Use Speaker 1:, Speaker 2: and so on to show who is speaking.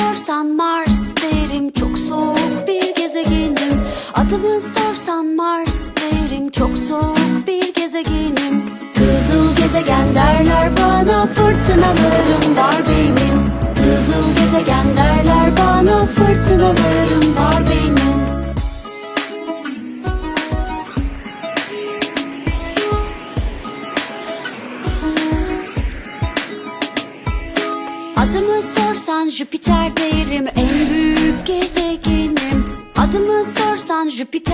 Speaker 1: sorsan Mars derim çok soğuk bir gezegenim. Adımı sorsan Mars derim çok soğuk bir gezegenim. Kızıl gezegen derler bana fırtınalarım var benim. Kızıl gezegen derler bana fırtınalarım var benim. Adımı sorsan Jüpiter derim. En büyük gezegenim. Adımı sorsan Jüpiter